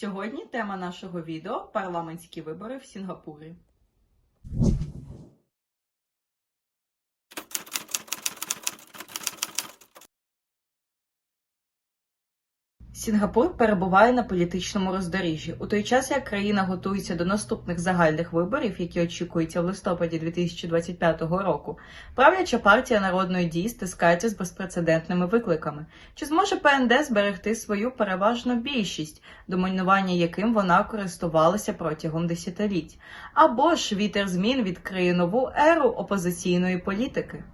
Сьогодні тема нашого відео парламентські вибори в Сінгапурі. Сінгапур перебуває на політичному роздоріжжі. У той час, як країна готується до наступних загальних виборів, які очікуються в листопаді 2025 року, правляча партія народної дії стискається з безпрецедентними викликами. Чи зможе ПНД зберегти свою переважну більшість, домінування яким вона користувалася протягом десятиліть? Або ж вітер змін відкриє нову еру опозиційної політики?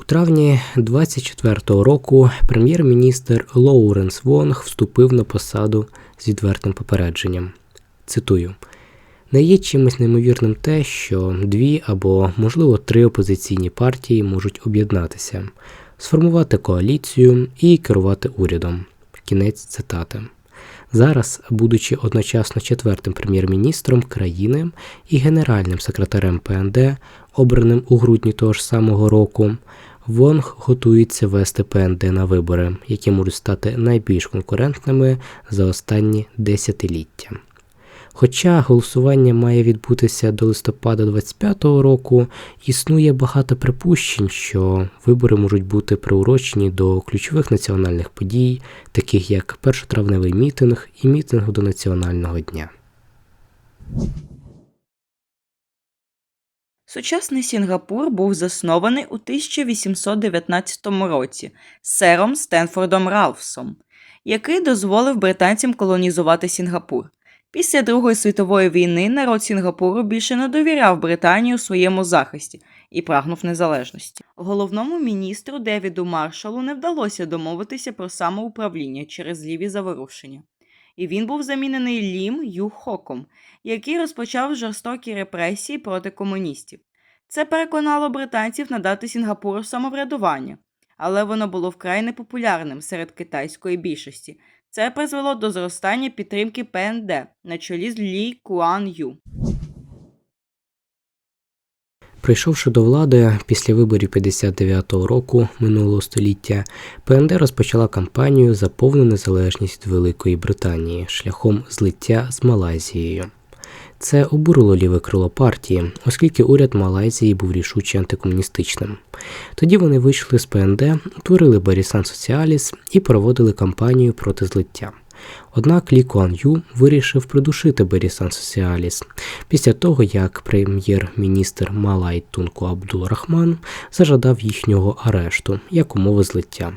У травні 24-го року прем'єр-міністр Лоуренс Вонг вступив на посаду з відвертим попередженням. Цитую: не є чимось неймовірним те, що дві або, можливо, три опозиційні партії можуть об'єднатися, сформувати коаліцію і керувати урядом. Кінець цитати. Зараз, будучи одночасно четвертим прем'єр-міністром країни і генеральним секретарем ПНД, обраним у грудні того ж самого року, Вонг готується вести ПНД на вибори, які можуть стати найбільш конкурентними за останні десятиліття. Хоча голосування має відбутися до листопада 25-го року, існує багато припущень, що вибори можуть бути приурочені до ключових національних подій, таких як першотравневий мітинг і мітинг до національного дня. Сучасний Сінгапур був заснований у 1819 році сером Стенфордом Ралфсом, який дозволив британцям колонізувати Сінгапур. Після Другої світової війни народ Сінгапуру більше не довіряв Британії у своєму захисті і прагнув незалежності. Головному міністру Девіду Маршалу не вдалося домовитися про самоуправління через ліві заворушення. І він був замінений Лім Ю Хоком, який розпочав жорстокі репресії проти комуністів. Це переконало британців надати Сінгапуру самоврядування, але воно було вкрай непопулярним серед китайської більшості. Це призвело до зростання підтримки ПНД на чолі з Лі Куан Ю. Прийшовши до влади після виборів 59-го року минулого століття, ПНД розпочала кампанію за повну незалежність Великої Британії шляхом злиття з Малайзією. Це обурило ліве крило партії, оскільки уряд Малайзії був рішуче антикомуністичним. Тоді вони вийшли з ПНД, утворили Барісан Соціаліс і проводили кампанію проти злиття. Однак Лі Куан Ю вирішив придушити Берісан Соціаліс після того, як прем'єр-міністр Малай Тунку Абдул Рахман зажадав їхнього арешту як умови злиття.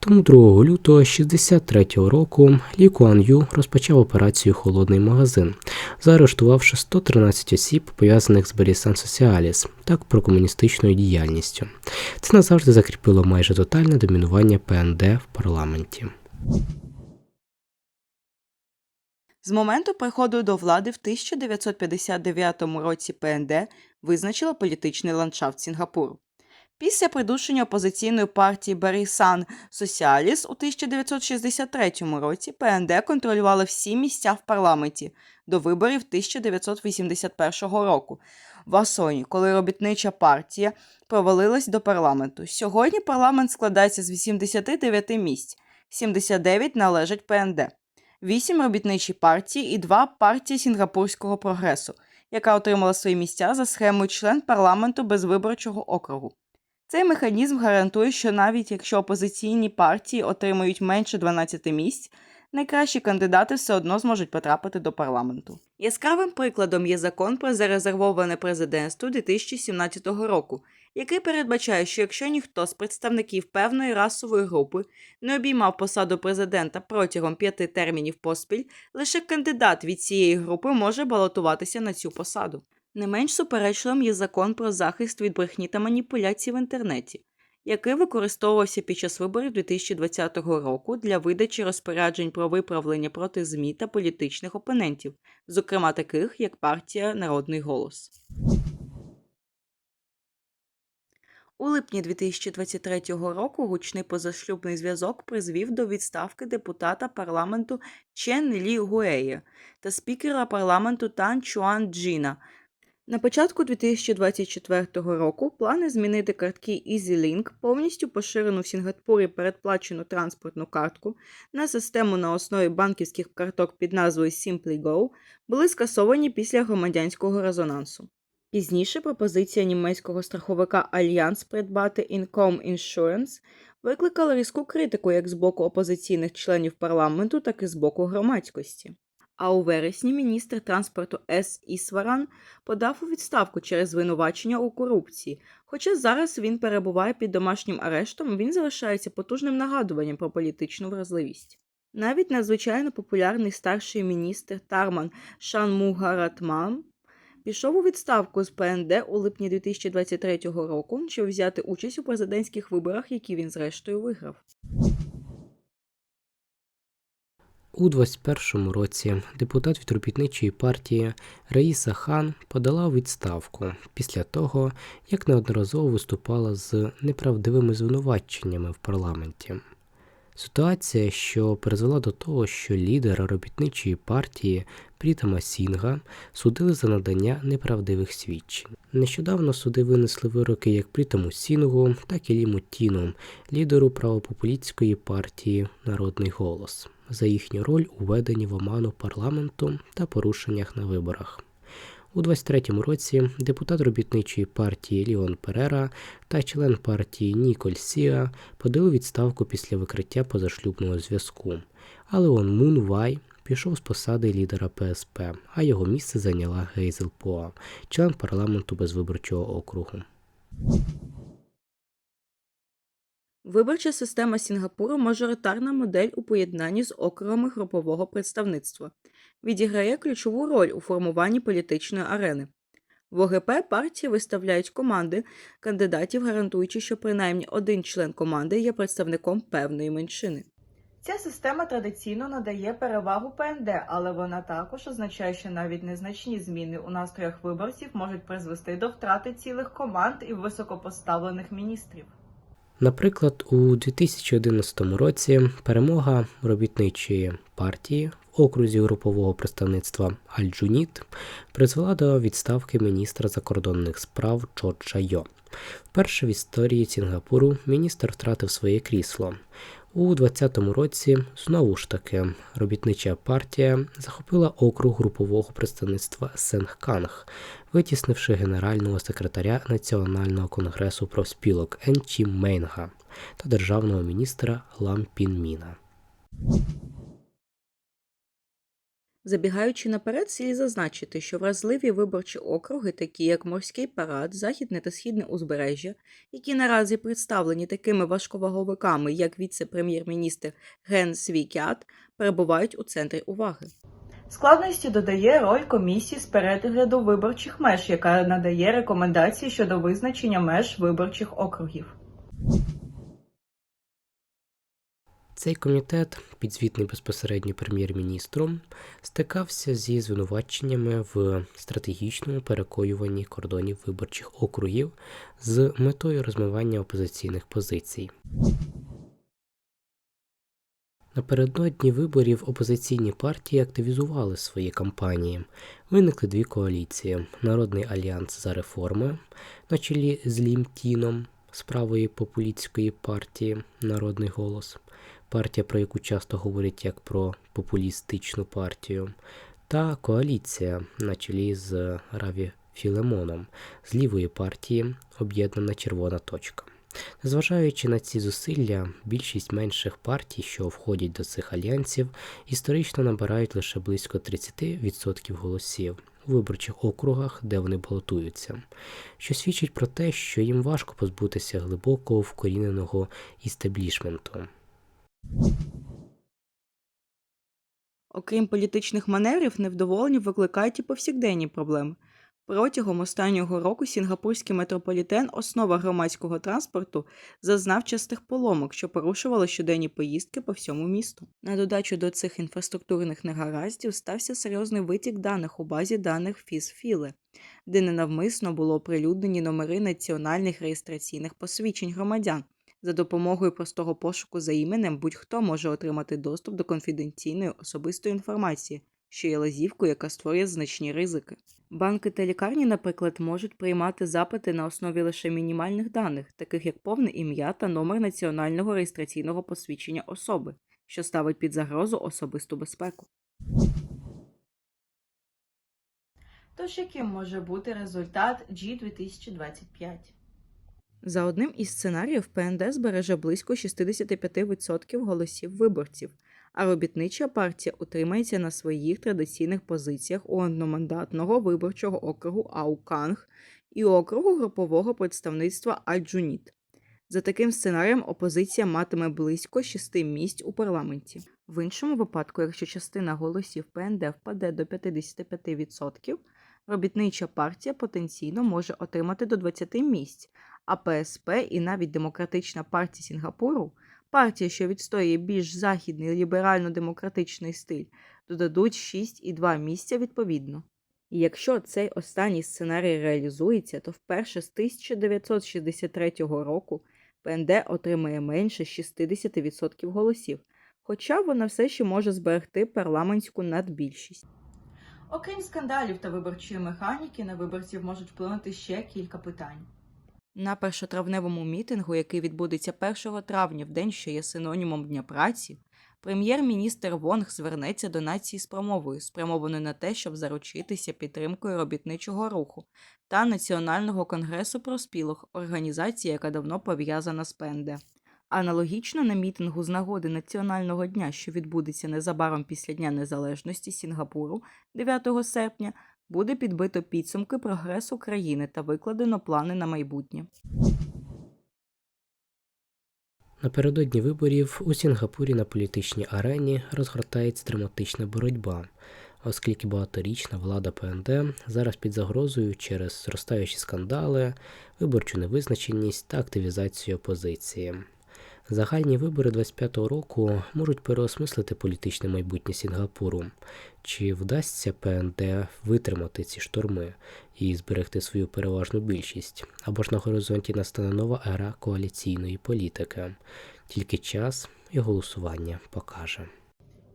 Тому 2 лютого 63-го року Лі Куан Ю розпочав операцію Холодний магазин, заарештувавши 113 осіб, пов'язаних з Берісан Соціаліс та прокомуністичною діяльністю. Це назавжди закріпило майже тотальне домінування ПНД в парламенті. З моменту приходу до влади в 1959 році ПНД визначила політичний ландшафт Сінгапуру. Після придушення опозиційної партії Барісан Соціаліс у 1963 році ПНД контролювала всі місця в парламенті до виборів 1981 року в Асоні, коли робітнича партія провалилась до парламенту. Сьогодні парламент складається з 89 місць, 79 належать ПНД. Вісім робітничі партії і два партії Сінгапурського прогресу, яка отримала свої місця за схемою член парламенту без виборчого округу. Цей механізм гарантує, що навіть якщо опозиційні партії отримують менше 12 місць, найкращі кандидати все одно зможуть потрапити до парламенту. Яскравим прикладом є закон про зарезервоване президентство 2017 року, який передбачає, що якщо ніхто з представників певної расової групи не обіймав посаду президента протягом п'яти термінів поспіль, лише кандидат від цієї групи може балотуватися на цю посаду. Не менш суперечливим є закон про захист від брехні та маніпуляцій в інтернеті, який використовувався під час виборів 2020 року для видачі розпоряджень про виправлення проти ЗМІ та політичних опонентів, зокрема таких як партія Народний голос. У липні 2023 року гучний позашлюбний зв'язок призвів до відставки депутата парламенту Чен Лі Гуея та спікера парламенту Тан Чуан Джіна. На початку 2024 року плани змінити картки EasyLink, повністю поширену в Сінгапурі передплачену транспортну картку, на систему на основі банківських карток під назвою SimplyGo, були скасовані після громадянського резонансу. Пізніше пропозиція німецького страховика Альянс придбати Income Insurance викликала різку критику як з боку опозиційних членів парламенту, так і з боку громадськості. А у вересні міністр транспорту С. Ісваран подав у відставку через звинувачення у корупції. Хоча зараз він перебуває під домашнім арештом, він залишається потужним нагадуванням про політичну вразливість. Навіть надзвичайно популярний старший міністр Тарман Шанмугаратман пішов у відставку з ПНД у липні 2023 року, щоб взяти участь у президентських виборах, які він зрештою виграв. У 21-му році депутат від робітничої партії Раїса Хан подала відставку після того, як неодноразово виступала з неправдивими звинуваченнями в парламенті. Ситуація, що призвела до того, що лідера робітничої партії Прітама Сінга судили за надання неправдивих свідчень. Нещодавно суди винесли вироки як Прітаму Сінгу, так і Ліму Тіну, лідеру правопопулістської партії Народний голос, за їхню роль у веденні в оману парламенту та порушеннях на виборах. У 23-му році депутат робітничої партії Ліон Перера та член партії Ніколь Сіа подали відставку після викриття позашлюбного зв'язку. А Леон Мун Вай пішов з посади лідера ПСП, а його місце зайняла Гейзел Поа, член парламенту безвиборчого округу. Виборча система Сінгапуру мажоритарна модель у поєднанні з округами групового представництва, відіграє ключову роль у формуванні політичної арени. В ОГП партії виставляють команди кандидатів, гарантуючи, що принаймні один член команди є представником певної меншини. Ця система традиційно надає перевагу ПНД, але вона також означає, що навіть незначні зміни у настроях виборців можуть призвести до втрати цілих команд і високопоставлених міністрів. Наприклад, у 2011 році перемога робітничої партії окрузі групового представництва Аль-Джуніт призвела до відставки міністра закордонних справ Чорча Йо. Вперше в історії Сінгапуру міністр втратив своє крісло. У 2020 році знову ж таки робітнича партія захопила округ групового представництва Сенгканг, витіснивши генерального секретаря Національного конгресу профспілок Енчі Мейнга та державного міністра Лам Пін Міна. Забігаючи наперед, слід зазначити, що вразливі виборчі округи, такі як Морський парад, Західне та Східне узбережжя, які наразі представлені такими важковаговиками, як віце-прем'єр-міністр Ген Свікят, перебувають у центрі уваги. Складності додає роль комісії з перегляду виборчих меж, яка надає рекомендації щодо визначення меж виборчих округів. Цей комітет, підзвітний безпосередньо прем'єр-міністру, стикався зі звинуваченнями в стратегічному перекоюванні кордонів виборчих округів з метою розмивання опозиційних позицій. Напередодні виборів опозиційні партії активізували свої кампанії. Виникли дві коаліції: Народний альянс за реформи на чолі з Лім Тіном з правої популістської партії Народний голос, партія, про яку часто говорять як про популістичну партію, та коаліція на чолі з Раві Філемоном з лівої партії Об'єднана Червона точка. Незважаючи на ці зусилля, більшість менших партій, що входять до цих альянсів, історично набирають лише близько 30% голосів у виборчих округах, де вони балотуються, що свідчить про те, що їм важко позбутися глибокого вкоріненого істеблішменту. Окрім політичних маневрів, невдоволення викликають і повсякденні проблеми. Протягом останнього року сінгапурський метрополітен, основа громадського транспорту, зазнав частих поломок, що порушували щоденні поїздки по всьому місту. На додачу до цих інфраструктурних негараздів стався серйозний витік даних у базі даних ФІС-ФІЛи, де ненавмисно було оприлюднені номери національних реєстраційних посвідчень громадян. За допомогою простого пошуку за іменем будь-хто може отримати доступ до конфіденційної особистої інформації, що є лазівкою, яка створює значні ризики. Банки та лікарні, наприклад, можуть приймати запити на основі лише мінімальних даних, таких як повне ім'я та номер національного реєстраційного посвідчення особи, що ставить під загрозу особисту безпеку. Тож яким може бути результат G2025? За одним із сценаріїв ПНД збереже близько 65% голосів виборців, а робітнича партія утримається на своїх традиційних позиціях у одномандатного виборчого округу Ауканг і округу групового представництва Аль-Джуніт. За таким сценарієм опозиція матиме близько 6 місць у парламенті. В іншому випадку, якщо частина голосів ПНД впаде до 55%, робітнича партія потенційно може отримати до 20 місць, а ПСП і навіть Демократична партія Сінгапуру, партія, що відстоює більш західний ліберально-демократичний стиль, додадуть 6,2 місця відповідно. І якщо цей останній сценарій реалізується, то вперше з 1963 року ПНД отримає менше 60% голосів, хоча вона все ще може зберегти парламентську надбільшість. Окрім скандалів та виборчої механіки, на виборців можуть вплинути ще кілька питань. На першотравневому мітингу, який відбудеться 1 травня, в день, що є синонімом Дня праці, прем'єр-міністр Вонг звернеться до нації з промовою, спрямованою на те, щоб заручитися підтримкою робітничого руху та Національного конгресу проспілок, організації, яка давно пов'язана з ПНД. Аналогічно на мітингу з нагоди Національного дня, що відбудеться незабаром після Дня Незалежності Сінгапуру 9 серпня, буде підбито підсумки прогресу країни та викладено плани на майбутнє. Напередодні виборів у Сінгапурі на політичній арені розгортається драматична боротьба, оскільки багаторічна влада ПНД зараз під загрозою через зростаючі скандали, виборчу невизначеність та активізацію опозиції. Загальні вибори 25-го року можуть переосмислити політичне майбутнє Сінгапуру. Чи вдасться ПНД витримати ці шторми і зберегти свою переважну більшість? Або ж на горизонті настане нова ера коаліційної політики? Тільки час і голосування покаже.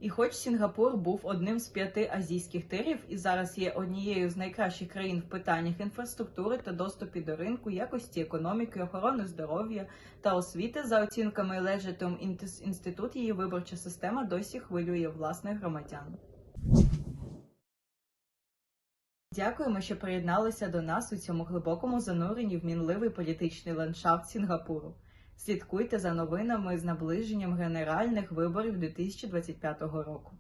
І хоч Сінгапур був одним з п'яти азійських тирів і зараз є однією з найкращих країн в питаннях інфраструктури та доступі до ринку, якості економіки, охорони здоров'я та освіти, за оцінками Legitum Інститут, її виборча система досі хвилює власних громадян. Дякуємо, що приєдналися до нас у цьому глибокому зануренні в мінливий політичний ландшафт Сінгапуру. Слідкуйте за новинами з наближенням генеральних виборів 2025 року.